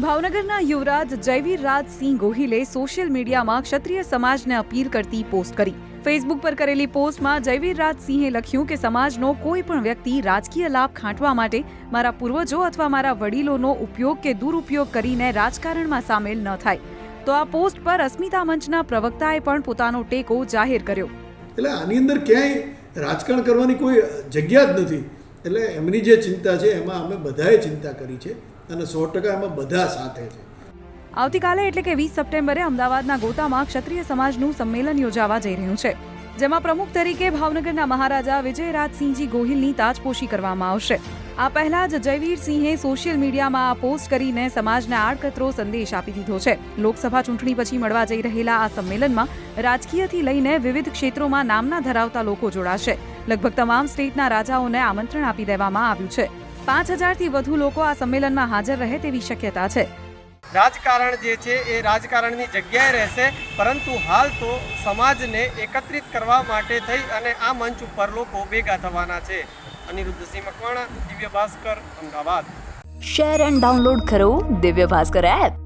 ભાવનગરના યુવરાજ જયવીર રાજસિંહ ગોહિલે સોશિયલ મીડિયામાં ક્ષત્રિય સમાજને અપીલ કરતી પોસ્ટ કરી. ફેસબુક પર કરેલી પોસ્ટમાં જયવીરરાજસિંહે લખ્યું કે, સમાજનો કોઈ પણ વ્યક્તિ રાજકીય લાભ ખાંટવા માટે મારા પૂર્વજો અથવા મારા વડીલોનો ઉપયોગ કે દુરુપયોગ કરીને રાજકારણમાં સામેલ ન થાય. તો આ પોસ્ટ પર અસ્મિતા મંચના પ્રવક્તાએ પણ પોતાનો ટેકો જાહેર કર્યો. એટલે આની અંદર ક્યાંય રાજકારણ કરવાની કોઈ જગ્યા જ નથી. એટલે એમની જે ચિંતા છે, એમાં અમે બધાએ ચિંતા કરી છે અને સો ટકા એમાં બધા સાથે છે. આવતીકાલે એટલે કે વીસ સપ્ટેમ્બરે અમદાવાદના ગોતામાં ક્ષત્રિય સમાજનું સંમેલન યોજાવા જઈ રહ્યું છે. જેમાં પ્રમુખ તરીકે ભાવનગરના મહારાજા વિજયરાજસિંહજી ગોહિલની તાજપોશી કરવામાં આવશે. આ પહેલા જ જયવીરસિંહે સોશિયલ મીડિયામાં આ પોસ્ટ કરીને સમાજને આડકતરો સંદેશ આપી દીધો છે. લોકસભા ચૂંટણી પછી મળવા જઈ રહેલા આ સંમેલનમાં રાજકીયથી લઈને વિવિધ ક્ષેત્રોમાં નામના ધરાવતા લોકો જોડાશે. લગભગ તમામ સ્ટેટના રાજાઓને આમંત્રણ આપી દેવામાં આવ્યું છે. પાંચ હજારથી વધુ લોકો આ સંમેલનમાં હાજર રહે તેવી શક્યતા છે. રાજકારણ જે છે એ રાજકારણની જગ્યાએ રહેશે પરંતુ હાલ તો સમાજને એકત્રિત કરવા માટે થઈ અને આ મંચ ઉપર લોકો ભેગા થવાના છે. Anirudhsinh Makwana Divya Bhaskar Ahmedabad. Share and download કરો દિવ્ય ભાસ્કર એપ